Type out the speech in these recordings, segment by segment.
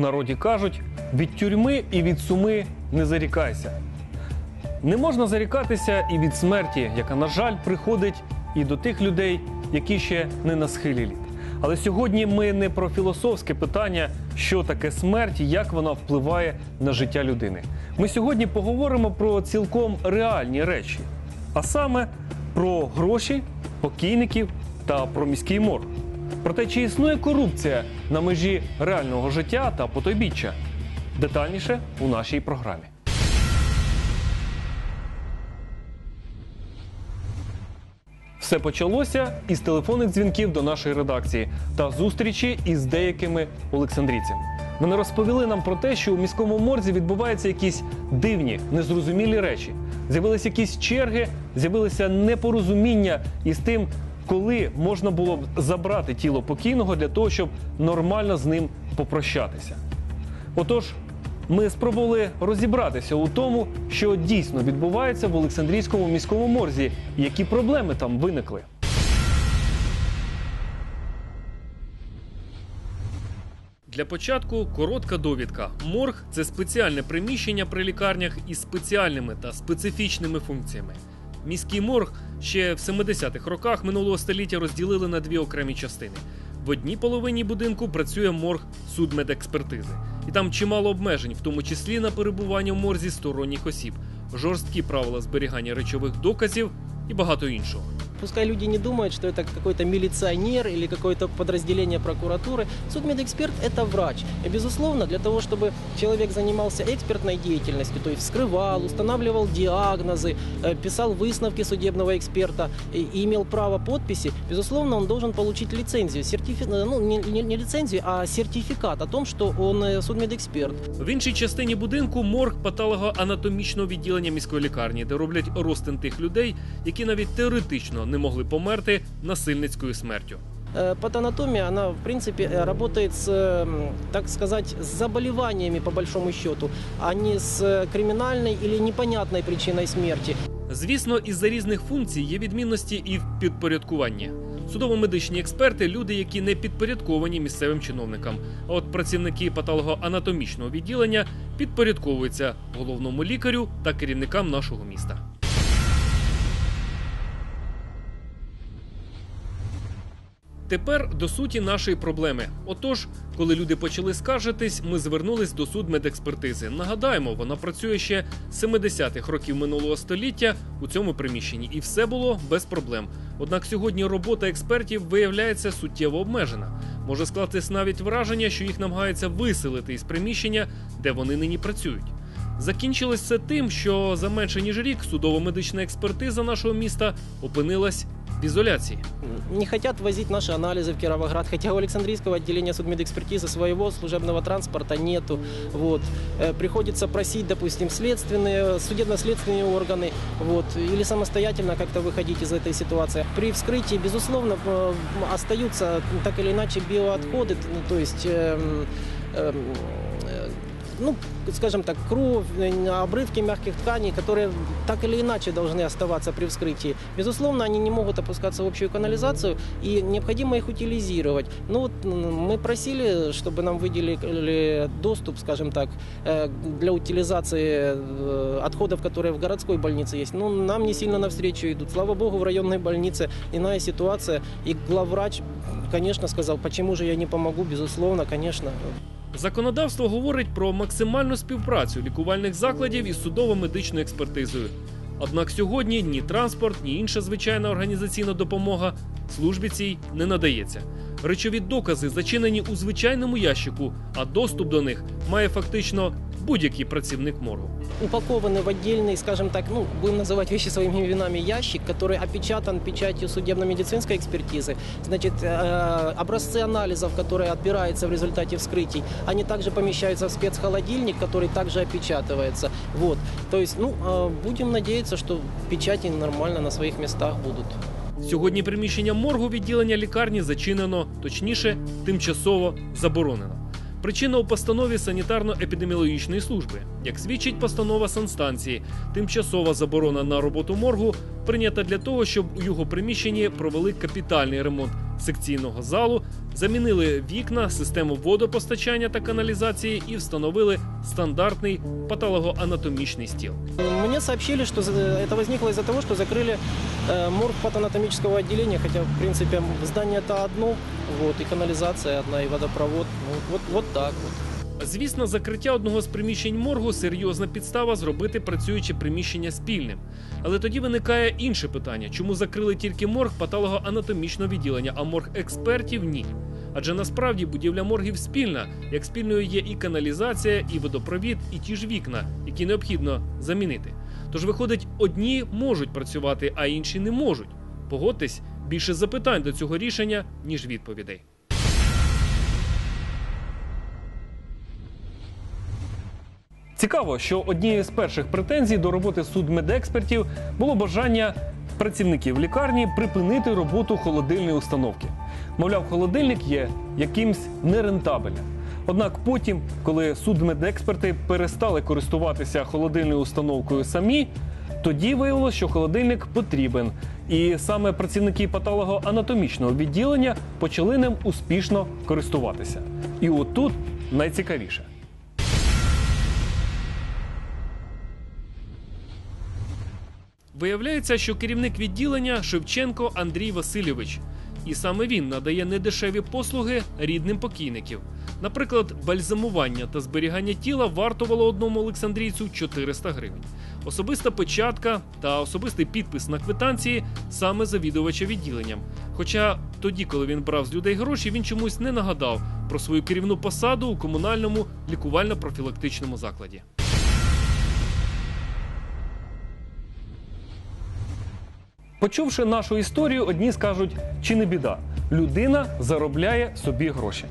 Народі кажуть: від тюрми і від суми не зарікайся. Не можна зарікатися і від смерті, яка, на жаль, приходить і до тих людей, які ще не на схилі літ. Але сьогодні ми не про філософське питання, що таке смерть і як вона впливає на життя людини. Ми сьогодні поговоримо про цілком реальні речі, а саме про гроші, покійників та про міський морг. Про те, чи існує корупція на межі реального життя та потойбіччя. Детальніше у нашій програмі. Все почалося із телефонних дзвінків до нашої редакції та зустрічі із деякими олександрійцями. Вони розповіли нам про те, що у міському морзі відбуваються якісь дивні, незрозумілі речі. З'явилися якісь черги, з'явилися непорозуміння із тим, коли можна було б забрати тіло покійного для того, щоб нормально з ним попрощатися. Отож, ми спробували розібратися у тому, що дійсно відбувається в Олександрійському міському морзі, які проблеми там виникли. Для початку коротка довідка. Морг це спеціальне приміщення при лікарнях із спеціальними та специфічними функціями. Міський морг ще в 70-х роках минулого століття розділили на дві окремі частини. В одній половині будинку працює морг судмедекспертизи, і там чимало обмежень, в тому числі на перебування в морзі сторонніх осіб, жорсткі правила зберігання речових доказів і багато іншого. Пускай люди не думают, что это какой-то милиционер или какое-то подразделение прокуратуры. Судмедэксперт – это врач. И, безусловно, для того, чтобы человек занимался экспертной деятельностью, то есть вскрывал, устанавливал диагнозы, э, писал выставки судебного эксперта и и имел право подписи, безусловно, он должен получить лицензию. Сертифи... Ну, не, не- не лицензию, а сертификат о том, что он э, судмедэксперт. В іншій частині будинку морг патологоанатомічного відділення міської лікарні, де роблять розтин тих людей, які навіть теоретично не могли померти насильницькою смертю. Э, Патанатомия, она, в принципе, э, работает с, м, так сказать, с заболеваниями, по большому счету, а не с э, криминальной или непонятной причиной смерти. Звісно, із-за різних функцій є відмінності і в підпорядкуванні. Судово-медичні експерти люди, які не підпорядковані місцевим чиновникам. А от працівники патологоанатомічного відділення підпорядковуються головному лікарю та керівникам нашого міста. Тепер до суті нашої проблеми. Отож, коли люди почали скаржитись, ми звернулись до судмедекспертизи. Нагадаємо, вона працює ще з 70-х років минулого століття у цьому приміщенні, і все було без проблем. Однак сьогодні робота експертів виявляється суттєво обмежена. Може скластись навіть враження, що їх намагаються виселити із приміщення, де вони нині працюють. Закінчилось це тим, що за менше ніж рік судово-медична експертиза нашого міста опинилась в ізоляції. Не хотят возить наши анализы в Кировоград, хотя у Александрийского отделения судмедэкспертизы своего служебного транспорта нету. Вот. Э, Приходится просить, допустим, следственные, судебно-следственные органы вот, или самостоятельно как-то выходить из этой ситуации. При вскрытии, безусловно, э, остаются так или иначе биоотходы, ну, то есть эм, эм, э, ну, скажем так, кровь, э, обрывки мягких тканей, которые так или иначе должны оставаться при вскрытии. Безусловно, они не могут опускаться в общую канализацию, и необходимо их утилизировать. Ну вот м, мы просили, чтобы нам выделили доступ, скажем так, э, для утилизации э, отходов, которые в городской больнице есть. Но нам не сильно навстречу идут. Слава богу, в районной больнице иная ситуация, и главврач, конечно, сказал, почему же я не помогу, безусловно, конечно. Законодавство говорить про максимальну співпрацю лікувальних закладів із судово-медичною експертизою. Однак сьогодні ні транспорт, ні інша звичайна організаційна допомога службі цій не надається. Речові докази зачинені у звичайному ящику, а доступ до них має фактично будь-який працівник моргу. упакованы в отдельный, скажем так, ну, будем называть вещи своими именами, ящик, который опечатан печатью судебно-медицинской экспертизы. Значит, э, образцы анализов, которые отбираются в результате вскрытий, они также помещаются в спецхолодильник, который также опечатывается. Вот. То есть, ну, э, будем надеяться, что печати нормально на своих местах будут. Сьогодні приміщення моргу відділення лікарні зачинено, точніше, тимчасово заборонено. Причина у постанові санітарно-епідеміологічної служби. Як свідчить постанова санстанції, тимчасова заборона на роботу моргу прийнята для того, щоб у його приміщенні провели капітальний ремонт секційного залу, замінили вікна, систему водопостачання та каналізації і встановили стандартний патологоанатомічний стіл. Мне сообщили, что за- это возникло из-за того, что закрыли э, морг патанатомического отделения, хотя, в принципе, здание это одно, вот, и канализация одна, и водопровод. Ну, вот, вот так вот. Звісно, закриття одного з приміщень моргу серйозна підстава зробити працююче приміщення спільним. Але тоді виникає інше питання: чому закрили тільки морг патологоанатомічного відділення, а морг експертів ні? Адже насправді будівля моргів спільна, як спільною є і каналізація, і водопровід, і ті ж вікна, які необхідно замінити. Тож виходить, одні можуть працювати, а інші не можуть. Погодьтесь, більше запитань до цього рішення, ніж відповідей. Цікаво, що однією з перших претензій до роботи судмедекспертів було бажання працівників лікарні припинити роботу холодильної установки. Мовляв, холодильник є якимсь нерентабельним. Однак потім, коли судмедексперти перестали користуватися холодильною установкою самі, тоді виявилося, що холодильник потрібен. І саме працівники патологоанатомічного відділення почали ним успішно користуватися. І отут найцікавіше. Виявляється, що керівник відділення Шевченко Андрій Васильович. І саме він надає недешеві послуги рідним покійників. Наприклад, бальзамування та зберігання тіла вартувало одному олександрійцю 400 гривень. Особиста печатка та особистий підпис на квитанції саме завідувача відділенням. Хоча тоді, коли він брав з людей гроші, він чомусь не нагадав про свою керівну посаду у комунальному лікувально-профілактичному закладі. Почувши нашу історію, одні скажуть, чи не біда, людина заробляє собі гроші.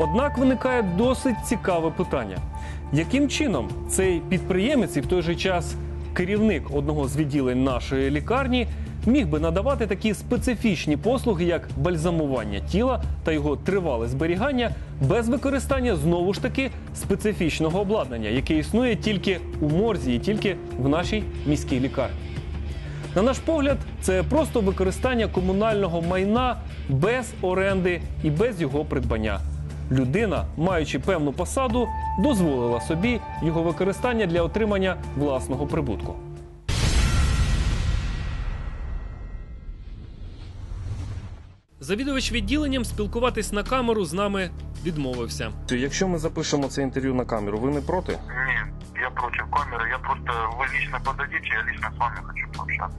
Однак виникає досить цікаве питання: яким чином цей підприємець і в той же час керівник одного з відділень нашої лікарні міг би надавати такі специфічні послуги, як бальзамування тіла та його тривале зберігання, без використання знову ж таки специфічного обладнання, яке існує тільки у морзі і тільки в нашій міській лікарні. На наш погляд, це просто використання комунального майна без оренди і без його придбання. Людина, маючи певну посаду, дозволила собі його використання для отримання власного прибутку. Завідувач відділенням спілкуватись на камеру з нами відмовився. Якщо ми запишемо це інтерв'ю на камеру, ви не проти? Нет, я против камеры. Я просто... Вы лично подадите, я лично с вами хочу пообщаться.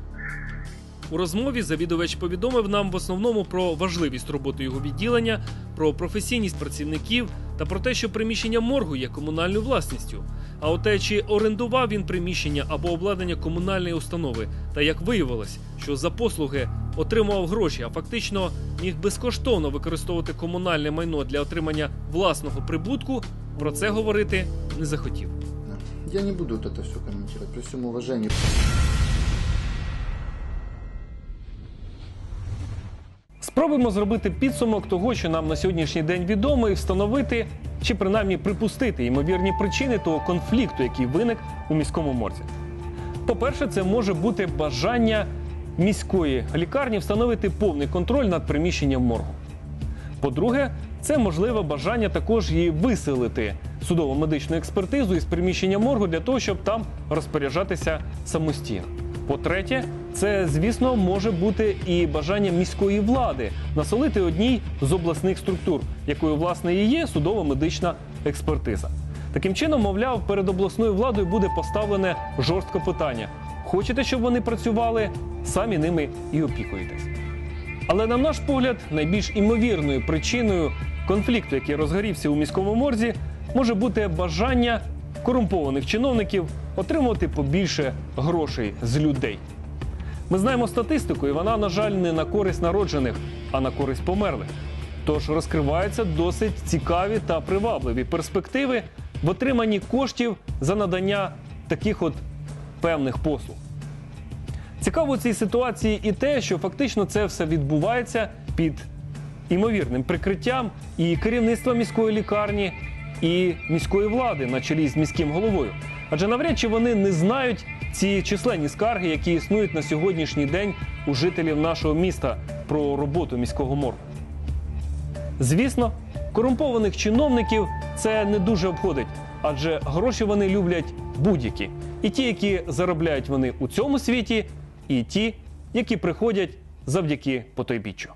У розмові завідувач повідомив нам в основному про важливість роботи його відділення, про професійність працівників та про те, що приміщення моргу є комунальною власністю. А от те, чи орендував він приміщення або обладнання комунальної установи, та як виявилось, що за послуги отримував гроші, а фактично міг безкоштовно використовувати комунальне майно для отримання власного прибутку, про це говорити не захотів. Я не буду вот это все комментировать, при всем уважении. Спробуємо зробити підсумок того, що нам на сьогоднішній день відомо, і встановити чи принаймні припустити ймовірні причини того конфлікту, який виник у міському морзі. По-перше, це може бути бажання міської лікарні встановити повний контроль над приміщенням моргу. По-друге, це можливе бажання також її виселити судово-медичну експертизу із приміщення моргу для того, щоб там розпоряджатися самостійно. По-третє, це, звісно, може бути і бажання міської влади насолити одній з обласних структур, якою власне і є судово-медична експертиза. Таким чином, мовляв, перед обласною владою буде поставлене жорстке питання: хочете, щоб вони працювали, самі ними і опікуєтесь. Але на наш погляд, найбільш імовірною причиною конфлікту, який розгорівся у міському морзі, може бути бажання корумпованих чиновників отримувати побільше грошей з людей. Ми знаємо статистику, і вона, на жаль, не на користь народжених, а на користь померлих. Тож розкриваються досить цікаві та привабливі перспективи в отриманні коштів за надання таких от певних послуг. Цікаво у цій ситуації і те, що фактично це все відбувається під імовірним прикриттям і керівництва міської лікарні, і міської влади на чолі з міським головою. Адже навряд чи вони не знають ці численні скарги, які існують на сьогоднішній день у жителів нашого міста про роботу міського моргу. Звісно, корумпованих чиновників це не дуже обходить, адже гроші вони люблять будь-які. І ті, які заробляють вони у цьому світі, і ті, які приходять завдяки потойбіччю.